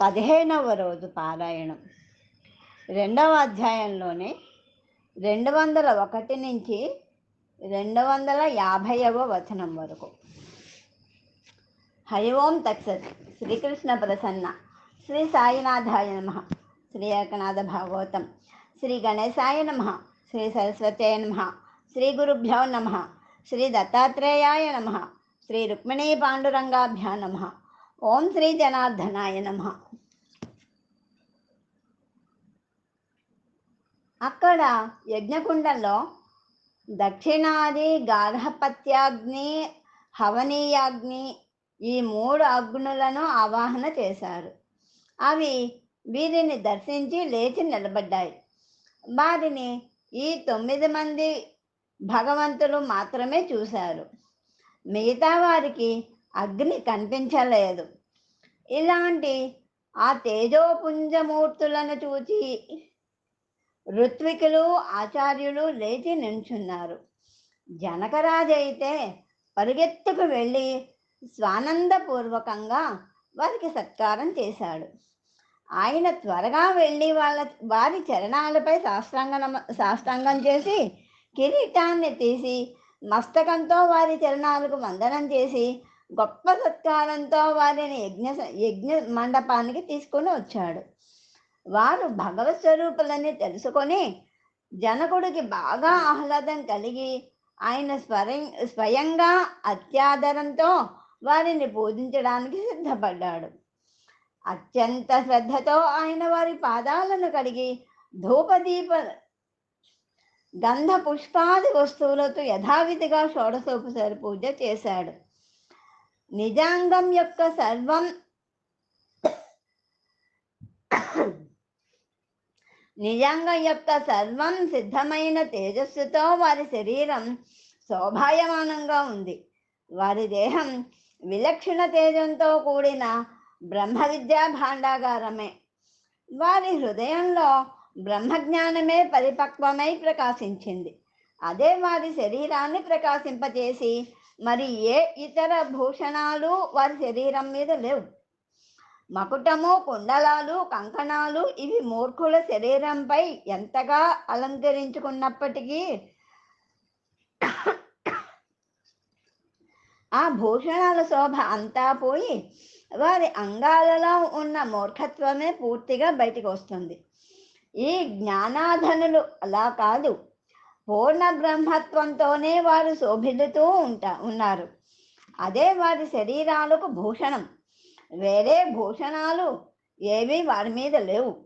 పదిహేనవ రోజు పారాయణం. రెండవ అధ్యాయంలోనే రెండు వందల ఒకటి నుంచి రెండు వందల యాభైవ వచనం వరకు. హరి ఓం తక్షత్ శ్రీకృష్ణ ప్రసన్న. శ్రీ సాయినాథాయ నమ. శ్రీ ఏకనాథ భాగవతం. శ్రీ గణేశాయ నమ. శ్రీ సరస్వతయ నమ. శ్రీ గురుభ్యో నమ. శ్రీ దత్తాత్రేయాయ నమ. శ్రీ రుక్మిణీ పాండురంగాభ్యా నమ. ఓం శ్రీ జనార్దనాయ నమ. అక్కడ యజ్ఞకుండంలో దక్షిణాది గార్హపత్యాగ్ని హవనీయాగ్ని ఈ మూడు అగ్నులను ఆవాహన చేశారు. అవి వీరిని దర్శించి లేచి నిలబడ్డాయి. వారిని ఈ తొమ్మిది మంది భగవంతులు మాత్రమే చూశారు. మిగతా వారికి అగ్ని కనిపించలేదు. ఇలాంటి ఆ తేజోపుంజమూర్తులను చూచి ఋత్వికులు ఆచార్యులు లేచి నించున్నారు. జనకరాజు అయితే పరిగెత్తుకు వెళ్ళి స్వానందపూర్వకంగా వారికి సత్కారం చేశాడు. ఆయన త్వరగా వెళ్ళి వాళ్ళ వారి చరణాలపై సాష్టాంగ నమ సాష్టాంగం చేసి కిరీటాన్ని తీసి మస్తకంతో వారి చరణాలకు వందనం చేసి గొప్ప సత్కారంతో వారిని యజ్ఞ యజ్ఞ మండపానికి తీసుకొని వచ్చాడు. వారు భగవత్ స్వరూపులని తెలుసుకొని జనకుడికి బాగా ఆహ్లాదం కలిగి ఆయన స్వరం స్వయంగా అత్యాదరంతో వారిని పూజించడానికి సిద్ధపడ్డాడు. అత్యంత శ్రద్ధతో ఆయన వారి పాదాలను కడిగి ధూపదీప గంధ పుష్పాది వస్తువులతో యథావిధిగా షోడశోపచార పూజ చేశాడు. నిజాంగం యొక్క సర్వం నిజంగం యొక్క సర్వం సిద్ధమైన తేజస్సుతో వారి శరీరం శోభాయమానంగా ఉంది. వారి దేహం విలక్షణ తేజంతో కూడిన బ్రహ్మ విద్యా భాండాగారమే. వారి హృదయంలో బ్రహ్మజ్ఞానమే పరిపక్వమై ప్రకాశించింది. అదే వారి శరీరాన్ని ప్రకాశింపచేసి మరి ఏ ఇతర భూషణాలు వారి శరీరం మీద లేవు? మకుటము కుండలాలు కంకణాలు ఇవి మూర్ఖుల శరీరంపై ఎంతగా అలంకరించుకున్నప్పటికీ ఆ భూషణాల శోభ అంతా పోయి వారి అంగాలలో ఉన్న మూర్ఖత్వమే పూర్తిగా బయటికి వస్తుంది ఈ జ్ఞానాధనులు అలా కాదు. పూర్ణ బ్రహ్మత్వంతోనే వారు శోభిల్లుతూ ఉంటా ఉన్నారు. అదే వారి శరీరాలకు భూషణం. వేరే భూషణాలు ఏవి వారి మీద లేవు.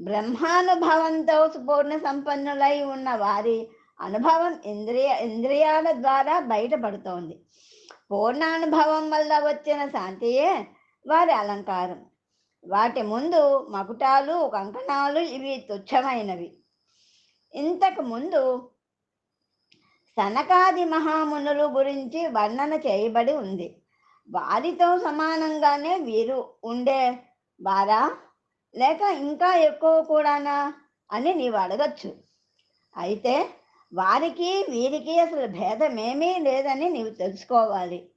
బ్రహ్మానుభవంతో పూర్ణ సంపన్నులై ఉన్న వారి అనుభవం ఇంద్రియ ఇంద్రియాల ద్వారా బయటపడుతోంది. పూర్ణానుభవం వల్ల వచ్చిన శాంతియే వారి అలంకారం. వాటి ముందు మకుటాలు కంకణాలు ఇవి తుచ్చమైనవి. ఇంతకు ముందు సనకాది మహామునులు గురించి వర్ణన చేయబడి ఉంది. వారితో సమానంగానే వీరు ఉండే వారా? లేక ఇంకా ఎక్కువ కూడానా అని నీవు అడగచ్చు. అయితే వారికి వీరికి అసలు భేదమేమీ లేదని నీవు తెలుసుకోవాలి.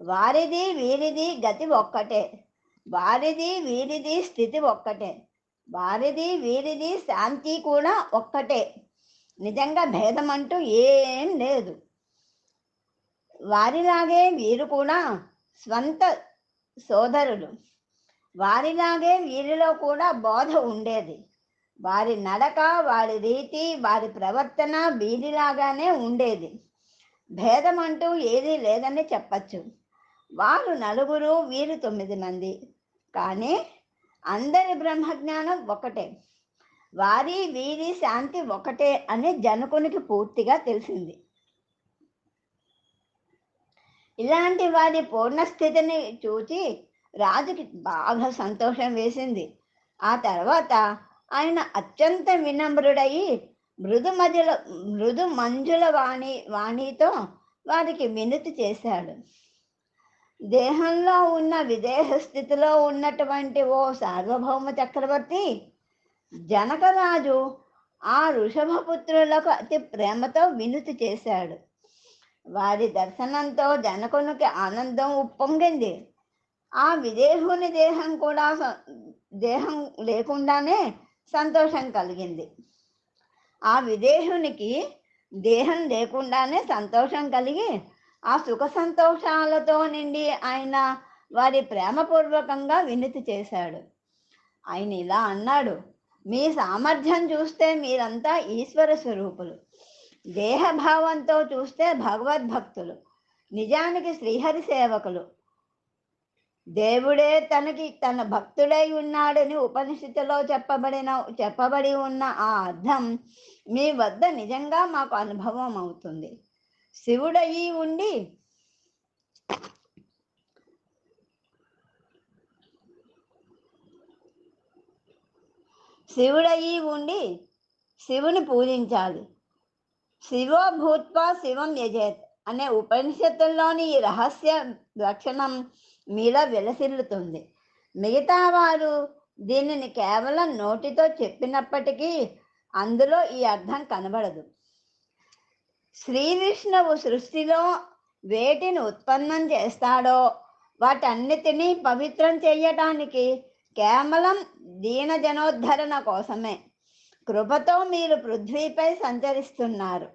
వారిది వీరిది గతి ఒక్కటే. వారిది వీరిది స్థితి ఒక్కటే. వారిది వీరిది శాంతి కూడా ఒక్కటే. నిజంగా భేదం అంటూ ఏం లేదు. వారిలాగే వీరు కూడా స్వంత సోదరులు. వారిలాగే వీరిలో కూడా బోధ ఉండేది. వారి నడక వారి రీతి వారి ప్రవర్తన వీరిలాగానే ఉండేది. భేదం అంటూ ఏదీ లేదని చెప్పచ్చు. వారు నలుగురు వీరు తొమ్మిది మంది. కానీ అందరి బ్రహ్మజ్ఞానం ఒకటే. వారి వీరి శాంతి ఒకటే అని జనకునికి పూర్తిగా తెలిసింది. ఇలాంటి వారి పూర్ణస్థితిని చూచి రాజుకి బాగా సంతోషం వేసింది. ఆ తర్వాత ఆయన అత్యంత వినమ్రుడయి మృదు మధుల మృదు మంజుల వాణి వాణితో వారికి వినుతి చేశాడు. దేహంలో ఉన్న విదేహ స్థితిలో ఉన్నటువంటి ఓ సార్వభౌమ చక్రవర్తి జనకరాజు ఆ ఋషభపుత్రులకు అతి ప్రేమతో వినుతి చేశాడు. వారి దర్శనంతో జనకునికి ఆనందం ఉప్పొంగింది. ఆ విదేహుని దేహం కూడా దేహం లేకుండానే సంతోషం కలిగింది. ఆ విదేహునికి దేహం లేకుండానే సంతోషం కలిగి ఆ సుఖ సంతోషాలతో నిండి ఆయన వారి ప్రేమపూర్వకంగా వినతి చేశాడు. ఆయన ఇలా అన్నాడు మీ సామర్థ్యం చూస్తే మీరంతా ఈశ్వర స్వరూపులు. దేహభావంతో చూస్తే భగవద్భక్తులు నిజానికి శ్రీహరి సేవకులు. దేవుడే తనకి తన భక్తుడై ఉన్నాడని ఉపనిషత్తులో చెప్పబడిన చెప్పబడి ఉన్న ఆ అర్థం మీ వద్ద నిజంగా మాకు అనుభవం అవుతుంది. శివుడయి ఉండి శివుడయి ఉండి శివుని పూజించాలి. శివో భూత్వా శివం యజేత్ అనే ఉపనిషత్తుల్లోని ఈ రహస్య లక్షణం మీలో విలసిల్లుతుంది. మిగతా వారు దీనిని కేవలం నోటితో చెప్పినప్పటికీ అందులో ఈ అర్థం కనబడదు. శ్రీ సృష్టిలో వేటిని ఉత్పన్నం చేస్తాడో వాటన్నిటినీ పవిత్రం చేయటానికి కేవలం దీన జనోద్ధరణ కోసమే. కృపతో మీరు పృథ్వీపై సంచరిస్తున్నారు.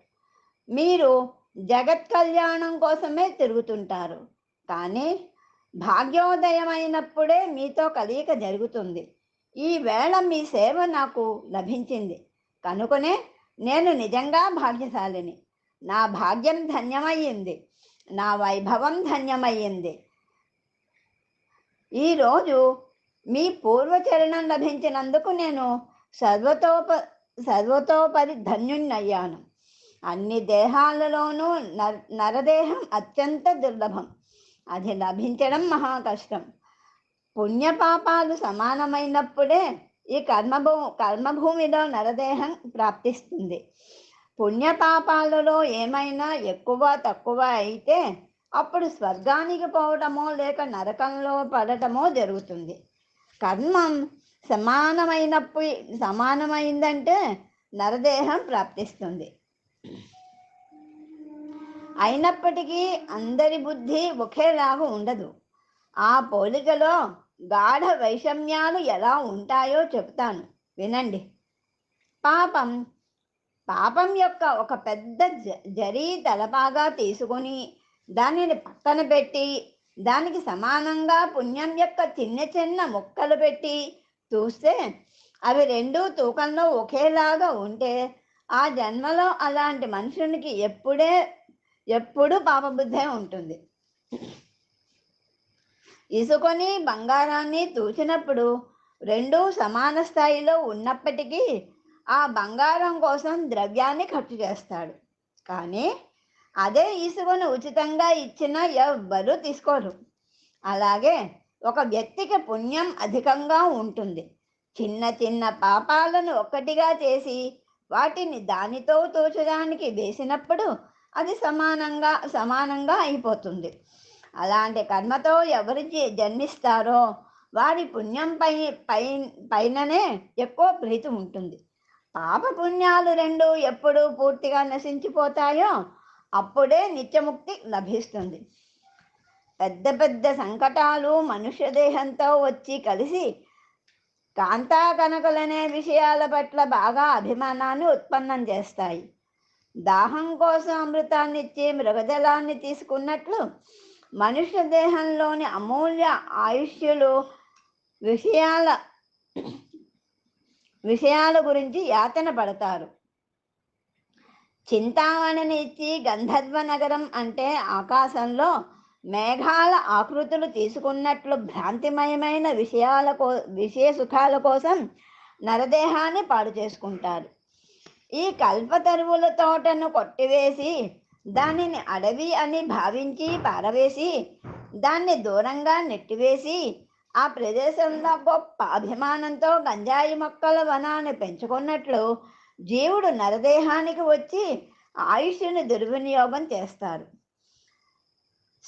మీరు జగత్ కళ్యాణం కోసమే తిరుగుతుంటారు. కానీ భాగ్యోదయమైనప్పుడే మీతో కలయిక జరుగుతుంది. ఈ వేళ మీ సేవ నాకు లభించింది. కనుకనే నేను నిజంగా భాగ్యశాలిని. నా భాగ్యం ధన్యమయ్యింది. నా వైభవం ధన్యమయ్యింది. ఈరోజు మీ పూర్వచరణం లభించినందుకు నేను సర్వతోప సర్వతోపరి ధన్యున్నయ్యాను. అన్ని దేహాలలోనూ నర నరదేహం అత్యంత దుర్లభం. అది లభించడం మహా కష్టం. పుణ్యపాపాలు సమానమైనప్పుడే ఈ కర్మభూ కర్మభూమిలో నరదేహం ప్రాప్తిస్తుంది. పుణ్యపాపాలలో ఏమైనా ఎక్కువ తక్కువ అయితే అప్పుడు స్వర్గానికి పోవటమో లేక నరకంలో పడటమో జరుగుతుంది. కర్మం సమానమైనప్పుడు సమానమైందంటే నరదేహం ప్రాప్తిస్తుంది. అయినప్పటికీ అందరి బుద్ధి ఒకేలాగా ఉండదు. ఆ పోలికలో గాఢ వైషమ్యాలు ఎలా ఉంటాయో చెప్తాను వినండి. పాపం పాపం యొక్క ఒక పెద్ద జ- జరీ తలపాగా తీసుకొని దానిని పక్కన పెట్టి దానికి సమానంగా పుణ్యం యొక్క చిన్న చిన్న ముక్కలు పెట్టి చూస్తే అవి రెండు తూకంలో ఒకేలాగా ఉంటే ఆ జన్మలో అలాంటి మనుషునికి ఎప్పుడే ఎప్పుడు పాపబుద్ధే ఉంటుంది. ఇసుకొని బంగారాన్ని తూచినప్పుడు రెండూ సమాన స్థాయిలో ఉన్నప్పటికీ ఆ బంగారం కోసం ద్రవ్యాన్ని ఖర్చు చేస్తాడు. కానీ అదే ఇసుకను ఉచితంగా ఇచ్చినా ఎవ్వరూ తీసుకోరు. అలాగే ఒక వ్యక్తికి పుణ్యం అధికంగా ఉంటుంది. చిన్న చిన్న పాపాలను ఒక్కటిగా చేసి వాటిని దానితో తోచడానికి వేసినప్పుడు అది సమానంగా సమానంగా అయిపోతుంది. అలాంటి కర్మతో ఎవరు జన్మిస్తారో వారి పుణ్యం పై పై పైననే ఎక్కువ ప్రీతి ఉంటుంది. పాప పుణ్యాలు రెండు ఎప్పుడు పూర్తిగా నశించిపోతాయో అప్పుడే నిత్యముక్తి లభిస్తుంది. పెద్ద పెద్ద సంకటాలు మనుష్య దేహంతో వచ్చి కలిసి కాంతా కనకలనే విషయాల పట్ల బాగా అభిమానాన్ని ఉత్పన్నం చేస్తాయి. దాహం కోసం అమృతాన్ని ఇచ్చి మృగజలాన్ని తీసుకున్నట్లు మనుష్య దేహంలోని అమూల్య ఆయుష్యులు విషయాల విషయాల గురించి యాతన పడతారు. చింతామణిని ఇచ్చి గంధర్వ నగరం అంటే ఆకాశంలో మేఘాల ఆకృతులు తీసుకున్నట్లు భ్రాంతిమయమైన విషయాల కో విషయ సుఖాల కోసం నరదేహాన్ని పాడు చేసుకుంటారు. ఈ కల్పతరువుల తోటను కొట్టివేసి దానిని అడవి అని భావించి పారవేసి దాన్ని దూరంగా నెట్టివేసి ఆ ప్రదేశంలో గొప్ప అభిమానంతో గంజాయి మొక్కల వనాన్ని పెంచుకున్నట్లు జీవుడు నరదేహానికి వచ్చి ఆయుష్ని దుర్వినియోగం చేస్తారు.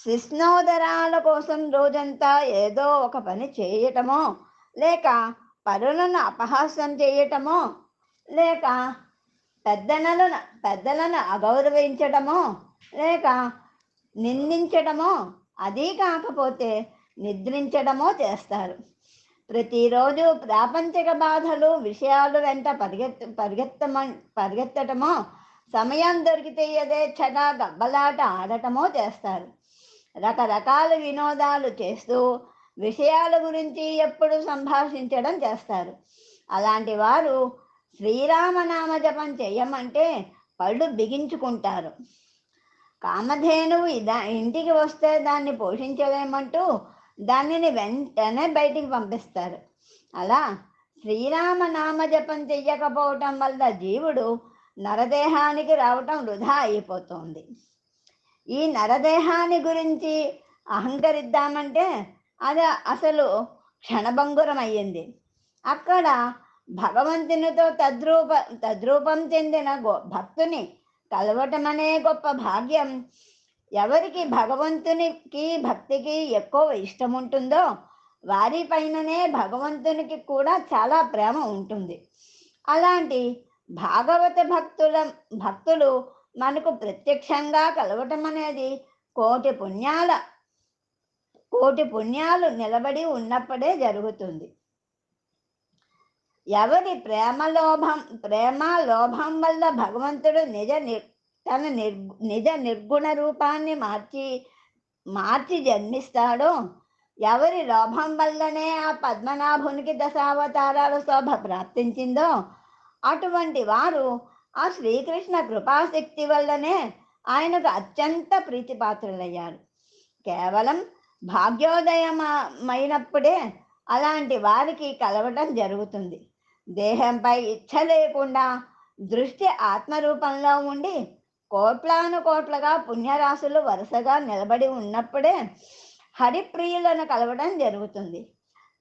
శిష్ణోదరాల కోసం రోజంతా ఏదో ఒక పని చేయటమో లేక పరులను అపహాస్యం చేయటమో లేక పెద్దలను పెద్దలను అగౌరవించడమో లేక నిందించటమో అదీ కాకపోతే నిద్రించడమో చేస్తారు. ప్రతిరోజు ప్రాపంచిక బాధలు విషయాలు వెంట పరిగెత్త పరిగెత్తమ పరిగెత్తటమో సమయం దొరికితే యథేచ్ఛగా గబ్బలాట ఆడటమో చేస్తారు. రకరకాల వినోదాలు చేస్తూ విషయాల గురించి ఎప్పుడు సంభాషించడం చేస్తారు. అలాంటి వారు శ్రీరామనామ జపం చేయమంటే పళ్ళు బిగించుకుంటారు. కామధేనువు ఇదా ఇంటికి వస్తే దాన్ని పోషించలేమంటూ దానిని వెంటనే బయటికి పంపిస్తారు. అలా శ్రీరామ నామ జపం చెయ్యకపోవటం వల్ల జీవుడు నరదేహానికి రావటం వృధా అయిపోతుంది. ఈ నరదేహాన్ని గురించి అహంకరిద్దామంటే అది అసలు క్షణభంగురం అయ్యింది అక్కడ భగవంతునితో తద్రూప తద్రూపం చెందిన గో భక్తుని కలవటం అనే గొప్ప భాగ్యం. ఎవరికి భగవంతునికి భక్తికి ఎక్కువ ఇష్టం ఉంటుందో వారిపైననే భగవంతునికి కూడా చాలా ప్రేమ ఉంటుంది. అలాంటి భాగవత భక్తుల భక్తులు మనకు ప్రత్యక్షంగా కలవటం అనేది కోటి పుణ్యాల కోటి పుణ్యాలు నిలబడి ఉన్నప్పుడే జరుగుతుంది. ఎవరి ప్రేమ లోభం ప్రేమ లోభం వల్ల భగవంతుడు నిజ నిర్ తన నిర్ నిజ నిర్గుణ రూపాన్ని మార్చి మార్చి జన్మిస్తాడో ఎవరి లోభం వల్లనే ఆ పద్మనాభునికి దశావతారాల శోభ ప్రాప్తించిందో అటువంటి వారు ఆ శ్రీకృష్ణ కృపాశక్తి వల్లనే ఆయనకు అత్యంత ప్రీతిపాత్రులయ్యారు. కేవలం భాగ్యోదయమైనప్పుడే అలాంటి వారికి కలవటం జరుగుతుంది. దేహంపై ఇచ్చ లేకుండా దృష్టి ఆత్మరూపంలో ఉండి కోట్లాను కోట్లగా పుణ్యరాశులు వరుసగా నిలబడి ఉన్నప్పుడే హరిప్రియులను కలవడం జరుగుతుంది.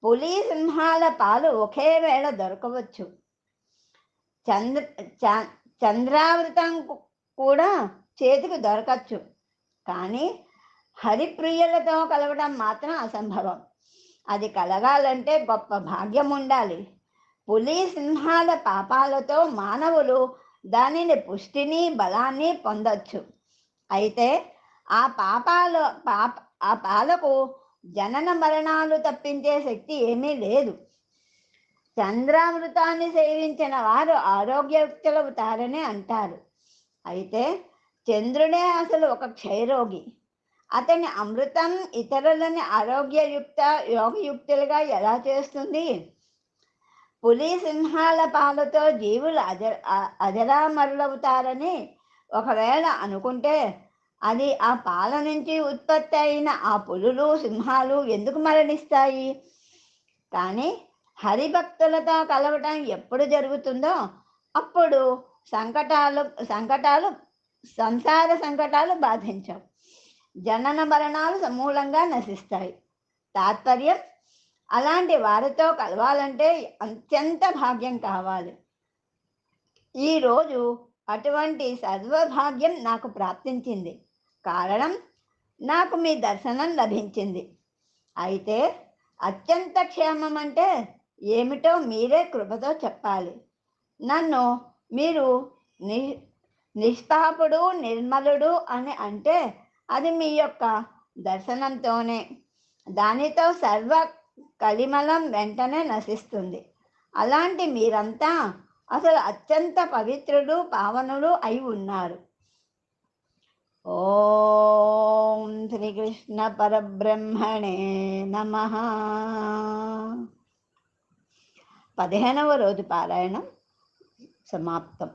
పులి సింహాల పాలు ఒకే వేళ దొరకవచ్చు. చంద్ర చ- చంద్రావృతం కూడా చేతికి దొరకచ్చు. కానీ హరిప్రియులతో కలవడం మాత్రం అసంభవం. అది కలగాలంటే గొప్ప భాగ్యం ఉండాలి. పులి సింహాల పాపాలతో మానవులు దానిని పుష్టిని బలాన్ని పొందొచ్చు. అయితే ఆ పాపాలు పాప ఆ పాలకు జనన మరణాలు తప్పించే శక్తి ఏమీ లేదు. చంద్రామృతాన్ని సేవించిన వారు ఆరోగ్యవంతులవుతారని అంటారు. అయితే చంద్రుడే అసలు ఒక క్షయరోగి. అతని అమృతం ఇతరులని ఆరోగ్యయుక్త యోగయుక్తులుగా ఎలా చేస్తుంది? పులి సింహాల పాలతో జీవులు అజ అజరామరులవుతారని ఒకవేళ అనుకుంటే అది ఆ పాల నుంచి ఉత్పత్తి అయిన ఆ పులులు సింహాలు ఎందుకు మరణిస్తాయి? కానీ హరిభక్తులతో కలవటం ఎప్పుడు జరుగుతుందో అప్పుడు సంకటాలు సంకటాలు సంసార సంకటాలు బాధించవు. జనన మరణాలు సమూలంగా నశిస్తాయి. తాత్పర్యం? అలాంటి వారితో కలవాలంటే అత్యంత భాగ్యం కావాలి. ఈరోజు అటువంటి సర్వభాగ్యం నాకు ప్రాప్తించింది. కారణం? నాకు మీ దర్శనం లభించింది. అయితే అత్యంత క్షేమం అంటే ఏమిటో మీరే కృపతో చెప్పాలి. నన్ను మీరు ని నిష్పాపుడు నిర్మలుడు అని అంటే అది మీ యొక్క దర్శనంతోనే. దానితో సర్వ కలిమలం వెంటనే నశిస్తుంది. అలాంటి మీరంతా అసలు అత్యంత పవిత్రుడు పావనుడు అయి ఉన్నారు. ఓం శ్రీకృష్ణ పరబ్రహ్మణే నమ. పదిహేనవ రోజు పారాయణం సమాప్తం.